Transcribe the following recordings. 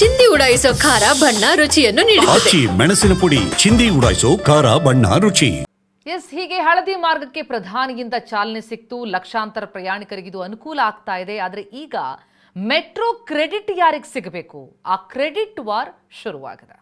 ಚಿಂದಿ ಉಡಾಯಿಸೋ ಖಾರ ಬಣ್ಣ ರುಚಿಯನ್ನು ನೀಡುತ್ತದೆ. ಆಚಿ ಮೆಣಸಿನ ಪುಡಿ ಚಿಂದಿ ಉಡಾಯಿಸೋ ಖಾರ ಬಣ್ಣ ರುಚಿ. ಎಸ್ ಹೀಗೆ ಹಳದಿ ಮಾರ್ಗಕ್ಕೆ ಪ್ರಧಾನಿಯಿಂದ ಚಾಲನೆ ಸಿಕ್ತು. ಲಕ್ಷಾಂತರ ಪ್ರಯಾಣಿಕರಿಗೆ ಇದು ಅನುಕೂಲ ಆಗ್ತಾ ಇದೆ. ಆದರೆ ಈಗ ಮೆಟ್ರೋ ಕ್ರೆಡಿಟ್ ಯಾರಿಗೆ ಸಿಗಬೇಕು? ಆ ಕ್ರೆಡಿಟ್ ವಾರ್ ಶುರುವಾಗಿದೆ.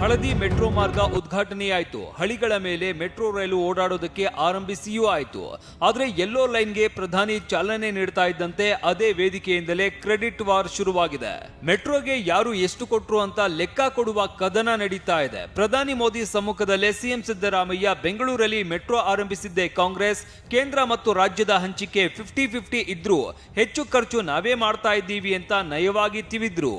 ಹಳದಿ ಮೆಟ್ರೋ ಮಾರ್ಗ ಉದ್ಘಾಟನೆಯಾಯಿತು. ಹಳಿಗಳ ಮೇಲೆ ಮೆಟ್ರೋ ರೈಲು ಓಡಾಡೋದಕ್ಕೆ ಆರಂಭಿಸಿಯೂ ಆಯಿತು. ಆದರೆ ಯೆಲ್ಲೋ ಲೈನ್ಗೆ ಪ್ರಧಾನಿ ಚಾಲನೆ ನೀಡ್ತಾ ಇದ್ದಂತೆ ಅದೇ ವೇದಿಕೆಯಿಂದಲೇ ಕ್ರೆಡಿಟ್ ವಾರ್ ಶುರುವಾಗಿದೆ. ಮೆಟ್ರೋಗೆ ಯಾರು ಎಷ್ಟು ಕೊಟ್ಟರು ಅಂತ ಲೆಕ್ಕ ಕೊಡುವ ಕದನ ನಡೀತಾ ಇದೆ. ಪ್ರಧಾನಿ ಮೋದಿ ಸಮ್ಮುಖದಲ್ಲೇ ಸಿಎಂ ಸಿದ್ದರಾಮಯ್ಯ ಬೆಂಗಳೂರಲ್ಲಿ ಮೆಟ್ರೋ ಆರಂಭಿಸಿದ್ದೇ ಕಾಂಗ್ರೆಸ್, ಕೇಂದ್ರ ಮತ್ತು ರಾಜ್ಯದ ಹಂಚಿಕೆ ಫಿಫ್ಟಿ ಫಿಫ್ಟಿ ಇದ್ರೂ ಹೆಚ್ಚು ಖರ್ಚು ನಾವೇ ಮಾಡ್ತಾ ಇದ್ದೀವಿ ಅಂತ ನಯವಾಗಿ ತಿವಿದ್ರು.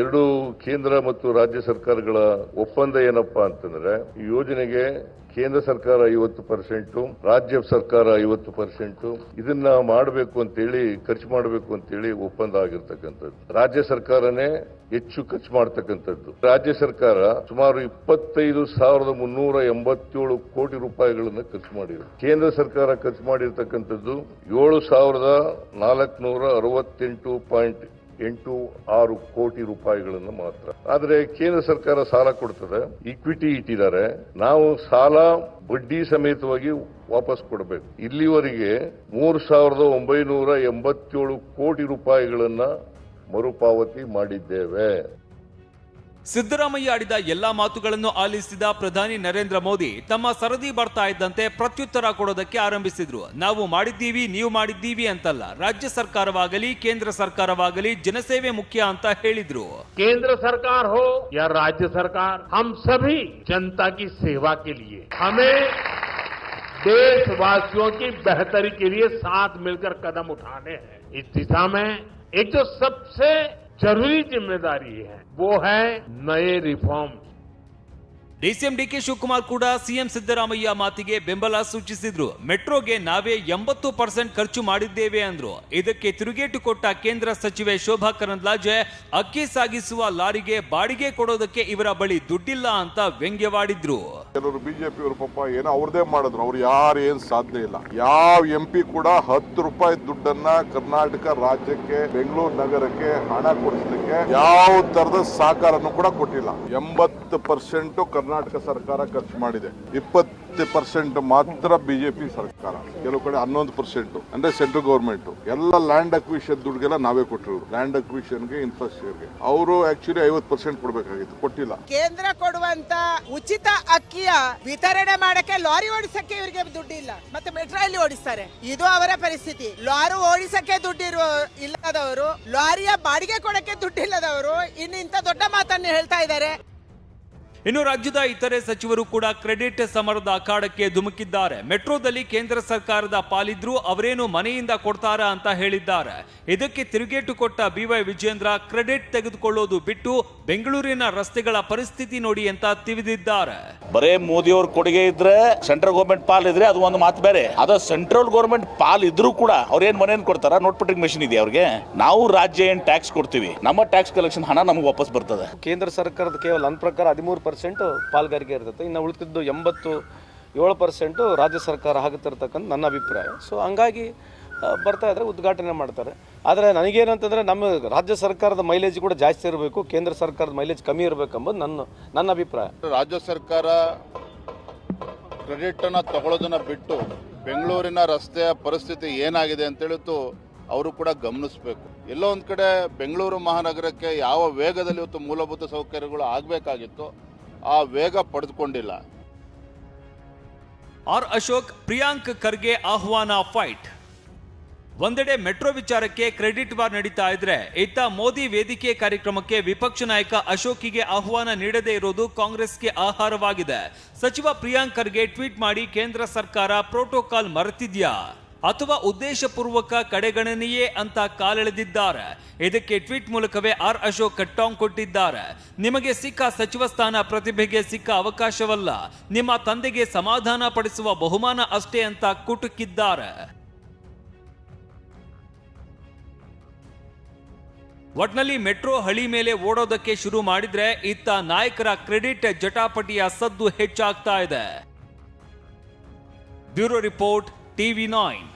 ಎರಡು ಕೇಂದ್ರ ಮತ್ತು ರಾಜ್ಯ ಸರ್ಕಾರಗಳ ಒಪ್ಪಂದ ಏನಪ್ಪಾ ಅಂತಂದ್ರೆ, ಈ ಯೋಜನೆಗೆ ಕೇಂದ್ರ ಸರ್ಕಾರ ಐವತ್ತು ಪರ್ಸೆಂಟ್, ರಾಜ್ಯ ಸರ್ಕಾರ ಐವತ್ತು ಪರ್ಸೆಂಟ್, ಇದನ್ನ ಮಾಡಬೇಕು ಅಂತೇಳಿ, ಖರ್ಚು ಮಾಡಬೇಕು ಅಂತೇಳಿ ಒಪ್ಪಂದ ಆಗಿರ್ತಕ್ಕಂಥದ್ದು. ರಾಜ್ಯ ಸರ್ಕಾರನೇ ಹೆಚ್ಚು ಖರ್ಚು ಮಾಡ್ತಕ್ಕಂಥದ್ದು. ರಾಜ್ಯ ಸರ್ಕಾರ ಸುಮಾರು ಇಪ್ಪತ್ತೈದು ಸಾವಿರದ ಮುನ್ನೂರ ಎಂಬತ್ತೇಳು ಕೋಟಿ ರೂಪಾಯಿಗಳನ್ನು ಖರ್ಚು ಮಾಡಿದೆ. ಕೇಂದ್ರ ಸರ್ಕಾರ ಖರ್ಚು ಮಾಡಿರ್ತಕ್ಕಂಥದ್ದು ಏಳು ಸಾವಿರದ ನಾಲ್ಕುನೂರ ಅರವತ್ತೆಂಟು ಪಾಯಿಂಟ್ ಎಂಟು ಆರು ಕೋಟಿ ರೂಪಾಯಿಗಳನ್ನು ಮಾತ್ರ. ಆದರೆ ಕೇಂದ್ರ ಸರ್ಕಾರ ಸಾಲ ಕೊಡ್ತದೆ ಇಕ್ವಿಟಿ ಇಟ್ಟಿದ್ದಾರೆ. ನಾವು ಸಾಲ ಬಡ್ಡಿ ಸಮೇತವಾಗಿ ವಾಪಸ್ ಕೊಡಬೇಕು. ಇಲ್ಲಿವರೆಗೆ ಮೂರು ಸಾವಿರದ ಒಂಬೈನೂರ ಎಂಬತ್ತೇಳು ಕೋಟಿ ರೂಪಾಯಿಗಳನ್ನ ಮರುಪಾವತಿ ಮಾಡಿದ್ದೇವೆ. ಸಿದ್ದರಾಮಯ್ಯ ಆಡಿದ ಎಲ್ಲಾ ಮಾತುಗಳನ್ನು ಆಲಿಸಿದ ಪ್ರಧಾನಿ ನರೇಂದ್ರ ಮೋದಿ ತಮ್ಮ ಸರದಿ ಬರ್ತಾ ಇದ್ದಂತೆ ಪ್ರತ್ಯುತ್ತರ ಕೊಡೋದಕ್ಕೆ ಆರಂಭಿಸಿದ್ರು. ನಾವು ಮಾಡಿದ್ದೀವಿ, ನೀವು ಮಾಡಿದ್ದೀವಿ ಅಂತಲ್ಲ. ರಾಜ್ಯ ಸರ್ಕಾರವಾಗಲಿ, ಕೇಂದ್ರ ಸರ್ಕಾರವಾಗಲಿ ಜನಸೇವೆ ಮುಖ್ಯ ಅಂತ ಹೇಳಿದ್ರು. ಕೇಂದ್ರ ಸರ್ಕಾರ ಹೋ ಯಾ ರಾಜ್ಯ ಸರ್ಕಾರ? ಹಮ್ ಸಭಿ ಜನತಾ ಕಿ ಸೇವಾ ಕೆ ಲಿಯೆ. ಹಮೇ ದೇಶವಾಸಿಯೋ ಕಿ ಬೆಹತರಿ ಕೆ ಸಾಥ್ ಮಿಲ್ಕರ್ ಕದಮ್ ಉಠಾನೆ ಇಸ್ ದಿಶಾ ಮೇ ಏಕ್ ಸಬ್ಸೆ ज़रूरी ज़िम्मेदारी है। वो है नए रिफॉर्म। ಡಿಸಿಎಂ ಡಿಕೆ ಶಿವಕುಮಾರ್ ಕೂಡ ಸಿಎಂ ಸಿದ್ದರಾಮಯ್ಯ ಮಾತಿಗೆ ಬೆಂಬಲ ಸೂಚಿಸಿದ್ರು. ಮೆಟ್ರೋಗೆ ನಾವೇ ಎಂಬತ್ತು ಪರ್ಸೆಂಟ್ ಖರ್ಚು ಮಾಡಿದ್ದೇವೆ ಅಂದ್ರು. ಇದಕ್ಕೆ ತಿರುಗೇಟು ಕೊಟ್ಟ ಕೇಂದ್ರ ಸಚಿವೆ ಶೋಭಾ ಕರಂದ್ಲಾಜೆ, ಅಕ್ಕಿ ಸಾಗಿಸುವ ಲಾರಿಗೆ ಬಾಡಿಗೆ ಕೊಡೋದಕ್ಕೆ ಇವರ ಬಳಿ ದುಡ್ಡಿಲ್ಲ ಅಂತ ವ್ಯಂಗ್ಯವಾಡಿದ್ರು. ಕೆಲವರು ಬಿಜೆಪಿಯವರು ಪಾಪ ಏನೋ ಅವ್ರದೇ ಮಾಡಿದ್ರು. ಅವ್ರು ಯಾರು ಏನ್ ಸಾಧ್ಯ ಇಲ್ಲ. ಯಾವ ಎಂ ಕೂಡ ಹತ್ತು ರೂಪಾಯಿ ದುಡ್ಡನ್ನ ಕರ್ನಾಟಕ ರಾಜ್ಯಕ್ಕೆ, ಬೆಂಗಳೂರು ನಗರಕ್ಕೆ ಹಣ ಕೊಡಿಸಲಿಕ್ಕೆ ಯಾವ ತರದ ಸಹಕಾರನು ಕೂಡ ಕೊಟ್ಟಿಲ್ಲ. ಎಂಬತ್ತು ಪರ್ಸೆಂಟ್ ಕರ್ನಾಟಕ ಸರ್ಕಾರ ಖರ್ಚು ಮಾಡಿದೆ. ಇಪ್ಪತ್ತು ಪರ್ಸೆಂಟ್ ಮಾತ್ರ ಬಿಜೆಪಿ ಸರ್ಕಾರ. ಕೆಲವು ಕಡೆ ಹನ್ನೊಂದು ಪರ್ಸೆಂಟ್, ಅಂದ್ರೆ ಸೆಂಟ್ರಲ್ ಗೌರ್ಮೆಂಟ್. ಎಲ್ಲ ಲ್ಯಾಂಡ್ ಅಕ್ವಿಷನ್ ದುಡ್ಡುಗೆಲ್ಲ ನಾವೇ ಕೊಟ್ಟಿರೋದು. ಲ್ಯಾಂಡ್ ಅಕ್ವಿಷನ್ಗೆ ಇನ್ಫ್ರಾಸ್ಟ್ರಕ್ಚರ್ಗೆ ಅವರು ಆಕ್ಚುಲಿ ಐವತ್ತು ಪರ್ಸೆಂಟ್ ಕೊಡಬೇಕಾಗಿತ್ತು, ಕೊಟ್ಟಿಲ್ಲ. ಕೇಂದ್ರ ಕೊಡುವಂತ ಉಚಿತ ಅಕ್ಕಿಯ ವಿತರಣೆ ಮಾಡಕ್ಕೆ ಲಾರಿ ಓಡಿಸಕ್ಕೆ ಇವರಿಗೆ ದುಡ್ಡಿಲ್ಲ. ಮತ್ತೆ ಮೆಟ್ರೋ ಅಲ್ಲಿ ಓಡಿಸ್ತಾರೆ? ಇದು ಅವರ ಪರಿಸ್ಥಿತಿ. ಲಾರಿ ಓಡಿಸಕ್ಕೆ ದುಡ್ಡಿರುವ ಇಲ್ಲದವರು, ಲಾರಿಯ ಬಾಡಿಗೆ ಕೊಡಕ್ಕೆ ದುಡ್ಡಿಲ್ಲದವರು ಇನ್ನು ಇಂಥ ದೊಡ್ಡ ಮಾತನ್ನು ಹೇಳ್ತಾ ಇದ್ದಾರೆ. ಇನ್ನು ರಾಜ್ಯದ ಇತರೆ ಸಚಿವರು ಕೂಡ ಕ್ರೆಡಿಟ್ ಸಮರದ ಅಖಾಡಕ್ಕೆ ಧುಮುಕಿದ್ದಾರೆ. ಮೆಟ್ರೋದಲ್ಲಿ ಕೇಂದ್ರ ಸರ್ಕಾರದ ಪಾಲಿದ್ರು ಅವರೇನು ಮನೆಯಿಂದ ಕೊಡ್ತಾರಾ ಅಂತ ಹೇಳಿದ್ದಾರೆ. ಇದಕ್ಕೆ ತಿರುಗೇಟು ಕೊಟ್ಟ ಬಿವೈ ವಿಜೇಂದ್ರ ಕ್ರೆಡಿಟ್ ತೆಗೆದುಕೊಳ್ಳೋದು ಬಿಟ್ಟು ಬೆಂಗಳೂರಿನ ರಸ್ತೆಗಳ ಪರಿಸ್ಥಿತಿ ನೋಡಿ ಅಂತ ತಿಳಿದಿದ್ದಾರೆ ಬರೇ ಮೋದಿಯವ್ರ ಕೊಡುಗೆ ಇದ್ರೆ ಸೆಂಟ್ರಲ್ ಗೌರ್ಮೆಂಟ್ ಪಾಲ್ ಇದ್ರೆ ಅದು ಒಂದು ಮಾತು ಬೇರೆ. ಅದ ಸೆಂಟ್ರಲ್ ಗೌರ್ಮೆಂಟ್ ಪಾಲ್ ಇದ್ರೂ ಕೂಡ ಅವ್ರೇನ್ ಮನೇನ್ ಕೊಡ್ತಾರ? ನೋಟ್ ಪುಟಿಂಗ್ ಮೆಷಿನ್ ಇದೆ ಅವ್ರಿಗೆ? ನಾವು ರಾಜ್ಯ ಏನ್ ಟ್ಯಾಕ್ಸ್ ಕೊಡ್ತೀವಿ. ನಮ್ಮ ಟ್ಯಾಕ್ಸ್ ಕಲೆಕ್ಷನ್ ಹಣ ನಮಗೆ ವಾಪಸ್ ಬರ್ತದೆ. ಕೇಂದ್ರ ಸರ್ಕಾರದ ಕೇವಲ ನನ್ನ ಪ್ರಕಾರ ಹದಿಮೂರು ಪರ್ಸೆಂಟ್ ಪಾಲ್ಗಾರಿಕೆ ಇರ್ತೈತೆ ಇನ್ನು ಉಳಿದಿದ್ದು ಎಂಬತ್ತು ಏಳು ಪರ್ಸೆಂಟು ರಾಜ್ಯ ಸರ್ಕಾರ ಆಗುತ್ತಿರ್ತಕ್ಕಂಥ ನನ್ನ ಅಭಿಪ್ರಾಯ. ಸೊ ಹಂಗಾಗಿ ಬರ್ತಾ ಇದ್ದರೆ ಉದ್ಘಾಟನೆ ಮಾಡ್ತಾರೆ. ಆದರೆ ನನಗೇನಂತಂದರೆ ನಮ್ಮ ರಾಜ್ಯ ಸರ್ಕಾರದ ಮೈಲೇಜ್ ಕೂಡ ಜಾಸ್ತಿ ಇರಬೇಕು, ಕೇಂದ್ರ ಸರ್ಕಾರದ ಮೈಲೇಜ್ ಕಮ್ಮಿ ಇರಬೇಕೆಂಬುದು ನನ್ನ ನನ್ನ ಅಭಿಪ್ರಾಯ. ರಾಜ್ಯ ಸರ್ಕಾರ ಕ್ರೆಡಿಟನ್ನು ತಗೊಳ್ಳೋದನ್ನು ಬಿಟ್ಟು ಬೆಂಗಳೂರಿನ ರಸ್ತೆಯ ಪರಿಸ್ಥಿತಿ ಏನಾಗಿದೆ ಅಂತೇಳಿತು ಅವರು ಕೂಡ ಗಮನಿಸಬೇಕು. ಎಲ್ಲೋ ಒಂದು ಕಡೆ ಬೆಂಗಳೂರು ಮಹಾನಗರಕ್ಕೆ ಯಾವ ವೇಗದಲ್ಲಿ ಇವತ್ತು ಮೂಲಭೂತ ಸೌಕರ್ಯಗಳು ಆಗಬೇಕಾಗಿತ್ತು ಆ ವೇಗ ಪಡೆದುಕೊಂಡಿಲ್ಲ. ಆರ್ ಅಶೋಕ್, ಪ್ರಿಯಾಂಕ್ ಖರ್ಗೆ ಆಹ್ವಾನ ಫೈಟ್. ಒಂದೆಡೆ ಮೆಟ್ರೋ ವಿಚಾರಕ್ಕೆ ಕ್ರೆಡಿಟ್ ವಾರ್ ನಡೀತಾ ಇದ್ರೆ ಇತ್ತ ಮೋದಿ ವೇದಿಕೆ ಕಾರ್ಯಕ್ರಮಕ್ಕೆ ವಿಪಕ್ಷ ನಾಯಕ ಅಶೋಕಿಗೆ ಆಹ್ವಾನ ನೀಡದೇ ಇರೋದು ಕಾಂಗ್ರೆಸ್ಗೆ ಆಹಾರವಾಗಿದೆ. ಸಚಿವ ಪ್ರಿಯಾಂಕ್ ಖರ್ಗೆ ಟ್ವೀಟ್ ಮಾಡಿ ಕೇಂದ್ರ ಸರ್ಕಾರ ಪ್ರೋಟೋಕಾಲ್ ಮರೆತಿದ್ಯಾ? ಅಥವಾ ಉದ್ದೇಶಪೂರ್ವಕ ಕಡೆಗಣನೆಯೇ ಅಂತ ಕಾಲೆಳೆದಿದ್ದಾರೆ. ಇದಕ್ಕೆ ಟ್ವೀಟ್ ಮೂಲಕವೇ ಆರ್ ಅಶೋಕ್ ಕಟ್ಟಾಂಗ್ ಕೊಟ್ಟಿದ್ದಾರೆ. ನಿಮಗೆ ಸಿಕ್ಕ ಸಚಿವ ಸ್ಥಾನ ಪ್ರತಿಭೆಗೆ ಸಿಕ್ಕ ಅವಕಾಶವಲ್ಲ. ನಿಮ್ಮ ತಂದೆಗೆ ಸಮಾಧಾನ ಪಡಿಸುವ ಬಹುಮಾನ ಅಷ್ಟೇ ಅಂತ ಕುಟುಕಿದ್ದಾರೆ. ಒಟ್ನಲ್ಲಿ ಮೆಟ್ರೋ ಹಳಿ ಮೇಲೆ ಓಡೋದಕ್ಕೆ ಶುರು ಮಾಡಿದ್ರೆ ಇತ್ತ ನಾಯಕರ ಕ್ರೆಡಿಟ್ ಜಟಾಪಟಿಯ ಸದ್ದು ಹೆಚ್ಚಾಗ್ತಾ ಇದೆ. Bureau report, TV nine.